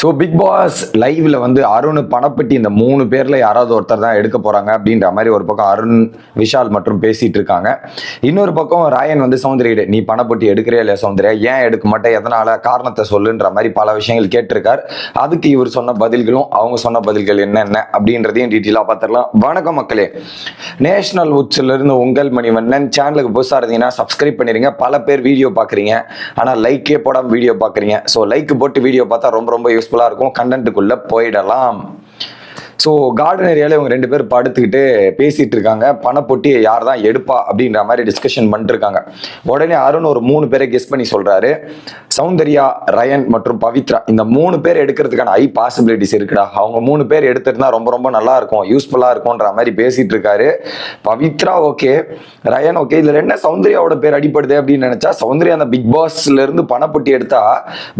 So big pass லைவ்ல வந்து அருண் பணப்பட்டி இந்த மூணு பேர்ல யாராவது ஒருத்தர் தான் எடுக்க போறாங்க அப்படின்ற மாதிரி ஒரு பக்கம் அருண் விஷால் மற்றும் பேசிட்டு இருக்காங்க. இன்னொரு பக்கம் ராயன் வந்து சௌந்தர்யிட நீ பணப்பட்டி எடுக்கிறே இல்லையா சௌந்தர்யா? ஏன் எடுக்க மாட்டேன் எதனால? காரணத்தை சொல்லுன்ற மாதிரி பல விஷயங்கள் கேட்டிருக்கார். அதுக்கு இவர் சொன்ன பதில்களும் அவங்க சொன்ன பதில்கள் என்னென்ன அப்படின்றதையும் டீட்டெயிலாக பார்த்துடலாம். வணக்கம் மக்களே. நேஷனல் உட்ஸ்ல இருந்து உங்கள் மணிவண்ணன். சேனலுக்கு புதுசாக இருந்தீங்கன்னா சப்ஸ்கிரைப் பண்ணிருங்க. பல பேர் வீடியோ பார்க்குறீங்க. ஆனால் லைக்கே போடாமல் வீடியோ பார்க்குறீங்க. ஸோ லைக் போட்டு வீடியோ பார்த்தா ரொம்ப ரொம்ப யூஸ்ஃபுல்லாக இருக்கும். கண்டென்ட்டுக்குள்ளே போயிடலாம். ஸோ கார்டன் ஏரியாவில் இவங்க ரெண்டு பேர் படுத்துக்கிட்டு பேசிட்டு இருக்காங்க. பணப்பொட்டியை யார் தான் எடுப்பா அப்படின்ற மாதிரி டிஸ்கஷன் பண்ணிட்டுருக்காங்க உடனே அருண் ஒரு மூணு பேரை கெஸ் பண்ணி சொல்றாரு. சௌந்தர்யா ரயன் மற்றும் பவித்ரா இந்த மூணு பேர் எடுக்கிறதுக்கான ஐ பாசிபிலிட்டிஸ் இருக்குடா. அவங்க மூணு பேர் எடுத்துருந்தா ரொம்ப ரொம்ப நல்லா இருக்கும் யூஸ்ஃபுல்லா இருக்கும்ன்ற மாதிரி பேசிட்டு இருக்காரு. பவித்ரா ஓகே ரயன் ஓகே இதுல என்ன சௌந்தர்யாவோட பேர் அடிப்படுது அப்படின்னு நினைச்சா சௌந்தர்யா அந்த பிக் பாஸ்ல இருந்து பணப்பட்டி எடுத்தா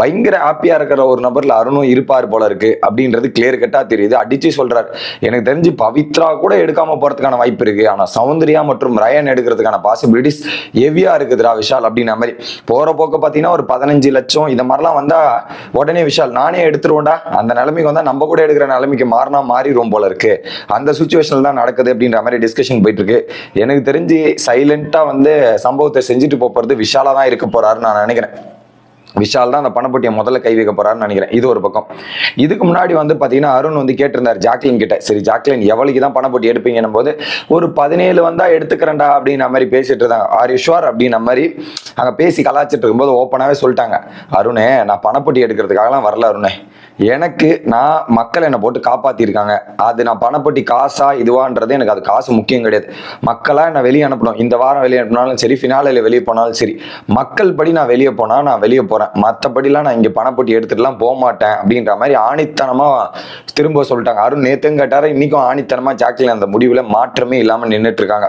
பயங்கர ஹாப்பியா இருக்கிற ஒரு நபர்ல அருணும் இருப்பார் போல இருக்கு அப்படின்றது கிளியர் கட்டா தெரியுது. அடிச்சு சொல்றாரு. எனக்கு தெரிஞ்சு பவித்ரா கூட எடுக்காம போறதுக்கான வாய்ப்பு இருக்கு. ஆனா சௌந்தர்யா மற்றும் ரயன் எடுக்கிறதுக்கான பாசிபிலிட்டிஸ் ஹெவியா இருக்குதுடா விஷால் அப்படின்ற மாதிரி. போற போக்க பாத்தீங்கன்னா ஒரு பதினஞ்சு அஞ்சு லட்சம் இந்த மாதிரிலாம் வந்தா உடனே விஷால் நானே எடுத்துருவோம்டா. அந்த நிலைமைக்கு வந்தா நம்ம கூட எடுக்கிற நிலைமைக்கு மாறினா மாறிடும் போல இருக்கு. அந்த சுச்சுவேஷன்ல தான் நடக்குது அப்படின்ற மாதிரி டிஸ்கஷன் போயிட்டு இருக்கு எனக்கு தெரிஞ்சு சைலண்டா வந்து சம்பவத்தை செஞ்சுட்டு போறது விஷாலா தான் இருக்க போறாருன்னு நான் நினைக்கிறேன். விஷால் தான் அந்த பணப்பட்டியை முதல்ல கை வைக்க போறாருன்னு நினைக்கிறேன். இது ஒரு பக்கம். இதுக்கு முன்னாடி வந்து பார்த்தீங்கன்னா அருண் வந்து கேட்டிருந்தார் ஜாக்லின் கிட்ட. சரி ஜாக்லின் எவ்வளவுக்கு தான் பணப்பட்டி எடுப்பீங்கன்னும் போது ஒரு பதினேழு வந்தா எடுத்துக்கிறேன்டா அப்படின்ற மாதிரி பேசிட்டு இருந்தாங்க. ஆர் யுஷ்வார் அப்படின்ற மாதிரி அங்கே பேசி கலாச்சிட்டு இருக்கும்போது ஓப்பனாகவே சொல்லிட்டாங்க. அருணே நான் பணப்பட்டி எடுக்கிறதுக்காகலாம் வரல அருணே. எனக்கு நான் மக்கள் என்னை போட்டு காப்பாத்திருக்காங்க. அது நான் பணப்பட்டி காசா இதுவான்றது எனக்கு அது காசு முக்கியம் கிடையாது. மக்களா என்னை வெளியே அனுப்பணும். இந்த வாரம் வெளியே அனுப்பினாலும் சரி ஃபினாலில் வெளியே போனாலும் சரி. மக்கள் படி நான் வெளியே போனா நான் வெளியே போறேன் மற்றபடிலாம் நான் இங்கே பணப்பட்டி எடுத்துட்டுலாம் போக மாட்டேன் அப்படின்ற மாதிரி ஆணித்தனமா திரும்ப சொல்லிட்டாங்க. அருண் நேத்தும் கேட்டாரு இன்னைக்கும் ஆணித்தனமா ஜாக்லின் அந்த முடிவுல மாற்றமே இல்லாம நின்றுட்டு இருக்காங்க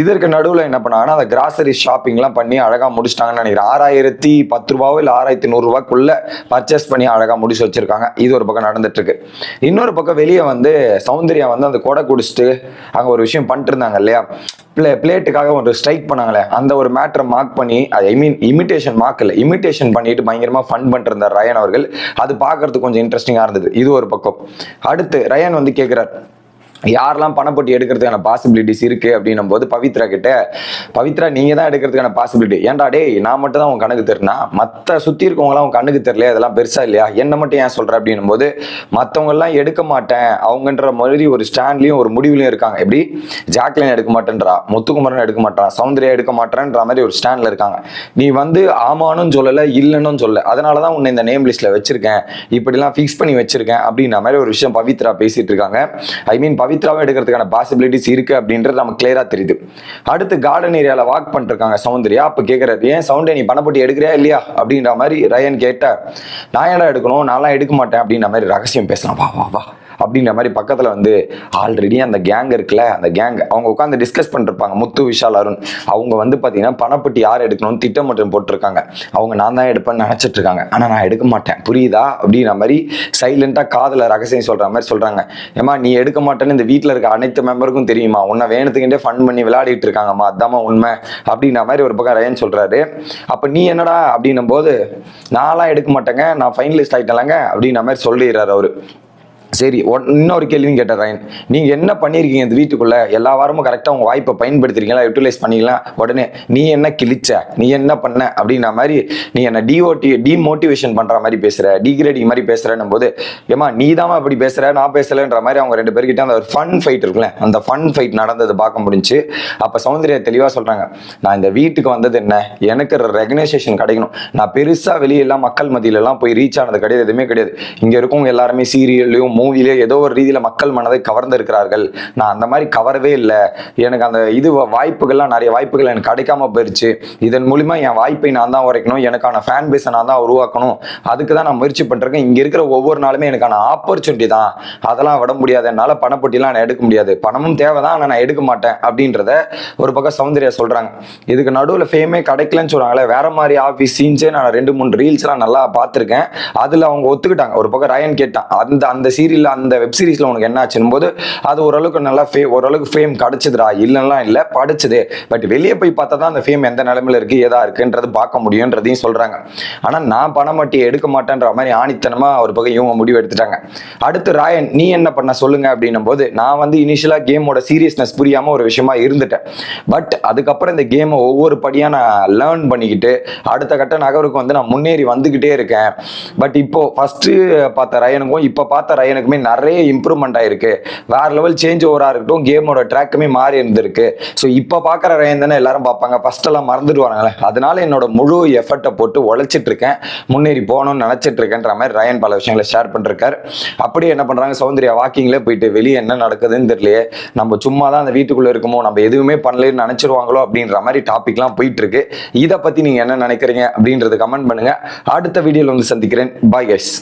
இதற்கு நடுவில் என்ன பண்ணாங்கன்னா அந்த கிராசரி ஷாப்பிங்லாம் பண்ணி அழகா முடிச்சிட்டாங்கன்னு நினைக்கிறேன். ஆறாயிரத்தி பத்து ரூபாவோ இல்லை ஆறாயிரத்தி நூறுரூவாக்குள்ளே பர்ச்சேஸ் பண்ணி அழகா முடிச்சு வச்சிருக்காங்க. இது ஒரு பக்கம் நடந்துட்டு இருக்கு இன்னொரு பக்கம் வெளியே வந்து சௌந்தர்யா வந்து அந்த கொடை குடிச்சிட்டு அங்க ஒரு விஷயம் பண்ணிட்டு இருந்தாங்க இல்லையா? பிளே பிளேட்டுக்காக ஒரு ஸ்ட்ரைக் பண்ணாங்களே அந்த ஒரு மேட்டரை மார்க் பண்ணி ஐ மீன் இமிட்டேஷன் மார்க் இல்லை இமிட்டேஷன் பண்ணிட்டு பயங்கரமாக ஃபன் பண்ணிட்டு ரயன் அவர்கள் அது பார்க்கறதுக்கு கொஞ்சம் இன்ட்ரெஸ்டிங்காக இருந்தது. இது ஒரு பக்கம். அடுத்து ரயன் வந்து கேட்குறார் யாரெல்லாம் பணப்பட்டி எடுக்கிறதுக்கான பாசிபிலிட்டிஸ் இருக்கு அப்படின்னும் போது பவித்ரா கிட்ட பவித்ரா நீங்க தான் எடுக்கிறதுக்கான பாசிபிலிட்டி ஏன்டா டேய் நான் மட்டும் தான் உன் கண்ணுக்கு தெரினா மற்ற சுத்தி இருக்கவங்களாம் உன் கண்ணுக்கு தெரியல அதெல்லாம் பெருசா இல்லையா? என்ன மட்டும் ஏன் சொல்ற? அப்படின்னும் போது மற்றவங்க எல்லாம் எடுக்க மாட்டேன். அவங்கன்ற மாதிரி ஒரு ஸ்டாண்ட்லயும் ஒரு முடிவுலயும் இருக்காங்க. எப்படி? ஜாக்லின் எடுக்க மாட்டேன்றா? முத்துக்குமரன் எடுக்க மாட்டான் சௌந்தர்யா எடுக்க மாட்டேன்ற மாதிரி ஒரு ஸ்டாண்ட்ல இருக்காங்க. நீ வந்து ஆமானும் சொல்லல இல்லைன்னு சொல்ல அதனால தான் உன்னை இந்த நேம் லிஸ்ட்ல வச்சிருக்கேன். இப்படிலாம் ஃபிக்ஸ் பண்ணி வச்சிருக்கேன். அப்படின்ற மாதிரி ஒரு விஷயம் பவித்ரா பேசிட்டு இருக்காங்க. ஐ மீன் பவித்ராவை எடுக்கிறதுக்கான பாசிபிலிட்டிஸ் இருக்கு அப்படின்றது நமக்கு கிளியரா தெரியுது. அடுத்து கார்டன் ஏரியால வாக் பண்ணிருக்காங்க சௌந்தர்யா. அப்ப கேட்கறாரு ஏன் சவுண்டே நீ பணப்பட்டி எடுக்கிறியா இல்லையா? அப்படின்ற மாதிரி ரயன் கேட்ட நான் ஏடா எடுக்கணும்? நான்லாம் எடுக்க மாட்டேன். அப்படின்ற மாதிரி ரகசியம் பேசலாம் வா வா வா. அப்படின்ற மாதிரி பக்கத்தில் வந்து ஆல்ரெடி அந்த கேங் இருக்குல்ல அந்த கேங் அவங்க உட்காந்து டிஸ்கஸ் பண்ணிருப்பாங்க. முத்து விஷால் அருண். அவங்க வந்து பார்த்தீங்கன்னா பணப்பட்டி யார் எடுக்கணும்னு திட்டம் மட்டும் போட்டிருக்காங்க. அவங்க நான் தான் எடுப்பேன்னு நினைச்சிட்டு இருக்காங்க. ஆனால் நான் எடுக்க மாட்டேன். புரியுதா? அப்படின்ற மாதிரி சைலண்ட்டாக காதில் ரகசியம் சொல்கிற மாதிரி சொல்கிறாங்க ஏமா நீ எடுக்க மாட்டேன்னு இந்த வீட்டில் இருக்க அனைத்து மெம்பருக்கும் தெரியுமா? உன்னை வேணுத்துக்கிட்டே ஃபன் பண்ணி விளையாடிட்டு இருக்காங்கம்மா. அதாம்மா உண்மை. அப்படின்ற மாதிரி ஒரு பக்கம் ரயன் சொல்கிறாரு அப்போ நீ என்னடா அப்படின்னும் போது நான்லாம் எடுக்க மாட்டேங்க. நான் ஃபைனலிஸ்ட் ஆகிட்டேன்லங்க அப்படின்ற மாதிரி சொல்லிடுறாரு அவர். சரி ஒன்- இன்னொரு கேள்வியும் கேட்டேன் ரயன். நீங்கள் என்ன பண்ணியிருக்கீங்க இந்த வீட்டுக்குள்ளே? எல்லா வாரமும் கரெக்டாக உங்கள் வாய்ப்பை பயன்படுத்துறீங்களா யூட்டிலைஸ் பண்ணிக்கலாம் உடனே நீ என்ன கிழிச்ச? நீ என்ன பண்ண? அப்படின்ற மாதிரி நீ என்ன டிஓடி டிமோட்டிவேஷன் பண்ணுற மாதிரி பேசுகிற டிகிரேடிங் மாதிரி பேசுறன்னும் போது ஏமா நீ தான் அப்படி பேசுகிற நான் பேசலைன்ற மாதிரி அவங்க ரெண்டு பேர்கிட்ட அந்த ஒரு ஃபன் ஃபைட் இருக்குல்ல அந்த ஃபன் ஃபைட் நடந்தது பார்க்க முடிஞ்சு அப்போ சௌந்தர்யா தெளிவாக சொல்கிறாங்க நான் இந்த வீட்டுக்கு வந்தது என்ன? எனக்கு ரெகனைசேஷன் கிடைக்கணும். நான் பெருசாக வெளியெல்லாம் மக்கள் மத்தியிலலாம் போய் ரீச் ஆனது கிடையாது எதுவுமே கிடையாது. இங்கே இருக்கவங்க எல்லாருமே சீரியல்லையும் மூவிலே ஏதோ ஒரு ரீதியில மக்கள் மனதை கவர்ந்திருக்கிறார்கள். நான் அந்த மாதிரி கவரவே இல்லை. எனக்கு அந்த இது வ- வாய்ப்புகள்லாம் நிறைய வாய்ப்புகள் எனக்கு கிடைக்காம போயிருச்சு. இதன் மூலிமா என் வாய்ப்பை நான் தான் உரைக்கணும். எனக்கான ஃபேன் பேஸை நான் தான் உருவாக்கணும். அதுக்கு தான் நான் முயற்சி பண்ணிருக்கேன் இங்க இருக்கிற ஒவ்வொரு நாளுமே எனக்கான ஆப்பர்ச்சுனிட்டி தான். அதெல்லாம் விட முடியாது. என்னால பணப்பட்டிலாம் நான் எடுக்க முடியாது. பணமும் தேவைதான். ஆனால் நான் எடுக்க மாட்டேன் அப்படின்றத ஒரு பக்கம் சௌந்தர்யா சொல்றாங்க. இதுக்கு நடுவில் ஃபேமே கிடைக்கலன்னு சொல்றாங்களே வேற மாதிரி ஆஃபீஸ் சீன்ஸே நான் ரெண்டு மூணு ரீல்ஸ்லாம் நல்லா பார்த்துருக்கேன். அதில் அவங்க ஒத்துக்கிட்டாங்க. ஒரு பக்கம் ரயன் கேட்டான். அந்த அந்த சீரியல் சீரியல் அந்த வெப் சீரிஸ்ல உனக்கு என்ன ஆச்சுன்னு போது அது ஓரளவுக்கு நல்லா ஃபே ஓரளவுக்கு ஃபேம் கிடைச்சதுடா இல்லைன்னா இல்லை படிச்சது. பட் வெளியே போய் பார்த்தா தான் அந்த ஃபேம் எந்த நிலமையில இருக்கு ஏதா இருக்குன்றது பார்க்க முடியுன்றதையும் சொல்றாங்க. ஆனால் நான் பணம் மட்டி எடுக்க மாட்டேன்ற மாதிரி ஆணித்தனமாக ஒரு பக்கம் இவங்க முடிவு எடுத்துட்டாங்க. அடுத்து ராயன் நீ என்ன பண்ண சொல்லுங்க அப்படின்னும் போது நான் வந்து இனிஷியலாக கேமோட சீரியஸ்னஸ் புரியாம ஒரு விஷயமா இருந்துட்டேன். பட் அதுக்கப்புறம் இந்த கேமை ஒவ்வொரு படியாக நான் லேர்ன் பண்ணிக்கிட்டு அடுத்த கட்ட நகருக்கு வந்து நான் முன்னேறி வந்துகிட்டே இருக்கேன். பட் இப்போ ஃபர்ஸ்ட் பார்த்த ரயனுக்கும் இப்போ பார்த்த ரயனுக்கும் நிறைய இம்ப்ரூவ்மெண்ட் ஆயிருக்கு. வேற லெவல் சேஞ்ச் ஓவராக இருக்கட்டும் கேமோட ட்ராக்குமே மாறி இருந்திருக்கு. ஸோ இப்போ பார்க்குற ரயன் தானே எல்லாரும் பார்ப்பாங்க. ஃபர்ஸ்ட் எல்லாம் மறந்துடுவாங்களே அதனால என்னோட முழு எஃபர்ட்டை போட்டு உழைச்சிட்டு இருக்கேன் முன்னேறி போகணும்னு நினைச்சிட்டு இருக்கேன்ற மாதிரி ரயன் பல விஷயங்களை ஷேர் பண்ணிருக்காரு. அப்படியே என்ன பண்ணுறாங்க சௌந்தர்யா வாக்கிங்லேயே போயிட்டு வெளியே என்ன நடக்குதுன்னு தெரியலையே. நம்ம சும்மா தான் அந்த வீட்டுக்குள்ளே இருக்குமோ? நம்ம எதுவுமே பண்ணலன்னு நினச்சிருவாங்களோ? அப்படின்ற மாதிரி டாபிக்லாம் போயிட்டு இருக்கு இதை பற்றி நீங்க என்ன நினைக்கிறீங்க? அப்படின்றது கமெண்ட் பண்ணுங்க. அடுத்த வீடியோவில் வந்து சந்திக்கிறேன். Bye guys